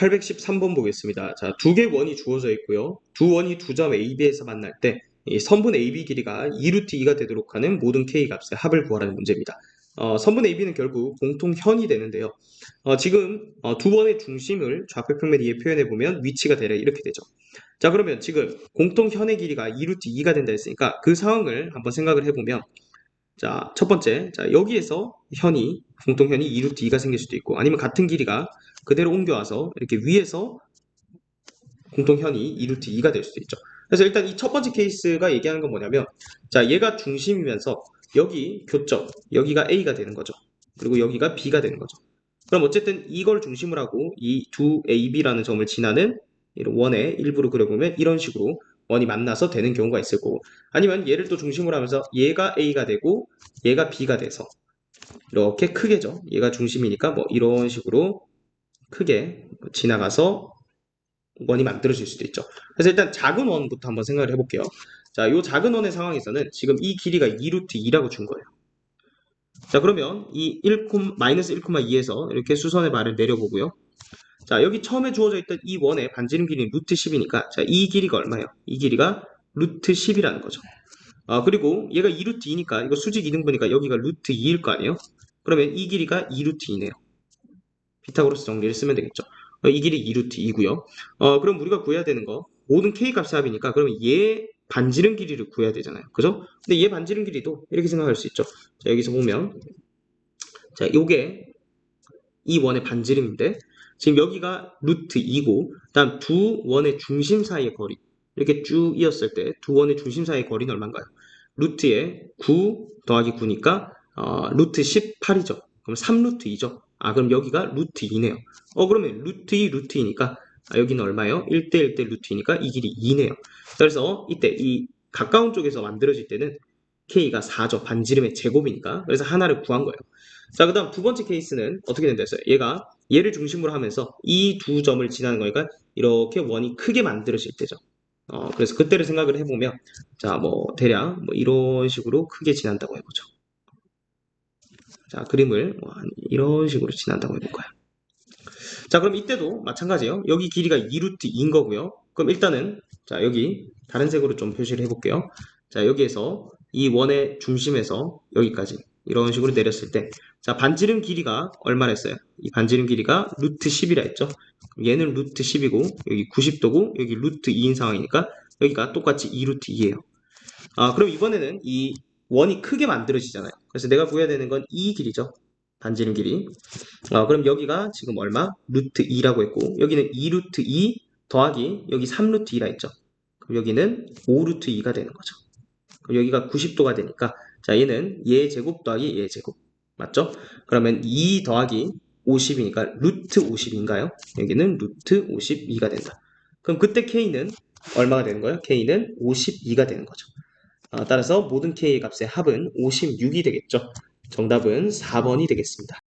813번 보겠습니다. 자, 두개 원이 주어져 있고요. 두 원이 두 점 AB에서 만날 때, 이 선분 AB 길이가 2루트 2가 되도록 하는 모든 K 값의 합을 구하라는 문제입니다. 어, 선분 AB는 결국 공통현이 되는데요. 어, 지금 어, 두 원의 중심을 좌표 평면 위에 표현해 보면 위치가 대략 이렇게 되죠. 자, 그러면 지금 공통현의 길이가 2루트 2가 된다 했으니까 그 상황을 한번 생각을 해보면 자, 첫 번째, 자, 여기에서 현이, 공통현이 2루트 2가 생길 수도 있고, 아니면 같은 길이가 그대로 옮겨와서 이렇게 위에서 공통현이 2루트 2가 될 수도 있죠. 그래서 일단 이 첫 번째 케이스가 얘기하는 건 뭐냐면, 자, 얘가 중심이면서 여기 교점, 여기가 A가 되는 거죠. 그리고 여기가 B가 되는 거죠. 그럼 어쨌든 이걸 중심으로 하고 이 두 AB라는 점을 지나는 원의 일부를 그려보면 이런 식으로 원이 만나서 되는 경우가 있을 거고 아니면 얘를 또 중심으로 하면서 얘가 A가 되고 얘가 B가 돼서 이렇게 크게죠. 얘가 중심이니까 뭐 이런 식으로 크게 지나가서 원이 만들어질 수도 있죠. 그래서 일단 작은 원부터 한번 생각을 해볼게요. 자, 이 작은 원의 상황에서는 지금 이 길이가 2루트 2라고 준 거예요. 자, 그러면 이 1, 마이너스 1,2에서 이렇게 수선의 발을 내려보고요. 자, 여기 처음에 주어져 있던 이 원의 반지름 길이는 루트 10이니까, 자, 이 길이가 얼마예요? 이 길이가 루트 10이라는 거죠. 아, 그리고 얘가 2루트 2니까, 이거 수직 이등분이니까 여기가 루트 2일 거 아니에요? 그러면 이 길이가 2루트 2네요. 피타고라스 정리를 쓰면 되겠죠. 어, 이 길이 2루트 2고요. 어, 그럼 우리가 구해야 되는 거, 모든 k 값의 합이니까, 그러면 얘 반지름 길이를 구해야 되잖아요. 그죠? 근데 얘 반지름 길이도 이렇게 생각할 수 있죠. 자, 여기서 보면, 자, 요게 이 원의 반지름인데, 지금 여기가 루트 2고, 다음 두 원의 중심 사이의 거리. 이렇게 쭉 이었을 때, 두 원의 중심 사이의 거리는 얼마인가요? 루트에 9 더하기 9니까, 어, 루트 18이죠. 그럼 3루트 2죠. 아, 그럼 여기가 루트 2네요. 어, 그러면 루트 2, 루트 2니까, 아, 여기는 얼마예요? 1대 1대 루트 2니까 이 길이 2네요. 그래서 이때 이 가까운 쪽에서 만들어질 때는 K가 4죠. 반지름의 제곱이니까. 그래서 하나를 구한 거예요. 자, 그 다음 두 번째 케이스는 어떻게 된다 했어요? 얘가 얘를 중심으로 하면서 이 두 점을 지나는 거니까 이렇게 원이 크게 만들어질 때죠. 어, 그래서 그때를 생각을 해보면, 자, 뭐, 대략, 뭐, 이런 식으로 크게 지난다고 해보죠. 자, 그림을 뭐한 이런 식으로 지난다고 해볼까요? 자, 그럼 이때도 마찬가지예요. 여기 길이가 2루트 2인 거고요. 그럼 일단은, 자, 여기 다른 색으로 좀 표시를 해볼게요. 자, 여기에서 이 원의 중심에서 여기까지 이런 식으로 내렸을 때, 자, 반지름 길이가 얼마나 했어요? 이 반지름 길이가 루트 10이라 했죠? 얘는 루트 10이고, 여기 90도고, 여기 루트 2인 상황이니까, 여기가 똑같이 2루트 2예요. 아, 그럼 이번에는 이 원이 크게 만들어지잖아요. 그래서 내가 구해야 되는 건 이 길이죠. 반지름 길이. 아, 그럼 여기가 지금 얼마? 루트 2라고 했고, 여기는 2루트 2 더하기, 여기 3루트 2라 했죠. 그럼 여기는 5루트 2가 되는 거죠. 그럼 여기가 90도가 되니까, 자, 얘는 얘 제곱 더하기 얘 제곱. 맞죠? 그러면 2 더하기 50이니까 루트 50인가요? 여기는 루트 52가 된다. 그럼 그때 K는 얼마가 되는 거예요? K는 52가 되는 거죠. 아, 따라서 모든 K의 값의 합은 56이 되겠죠. 정답은 4번이 되겠습니다.